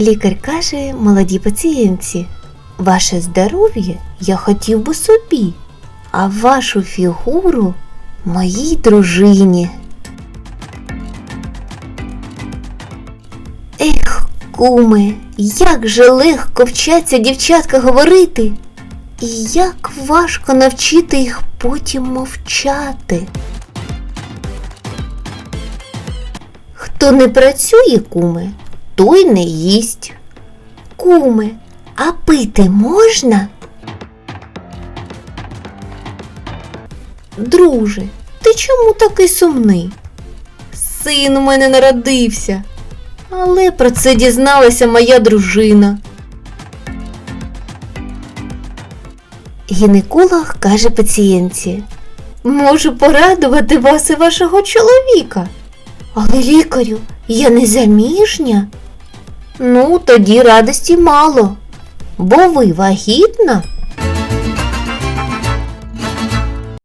Лікар каже молодій пацієнтці, ваше здоров'я я хотів би собі, а вашу фігуру моїй дружині. Ех, куме, як же легко вчаться дівчатка говорити, і як важко навчити їх потім мовчати. Хто не працює, куме, той не їсть. Куме, а пити можна? Друже, ти чому такий сумний? Син у мене народився. Але про це дізналася моя дружина. Гінеколог каже пацієнтці. Можу порадувати вас і вашого чоловіка. Але лікарю, я не заміжня. Ну, тоді радості мало, бо ви вагітна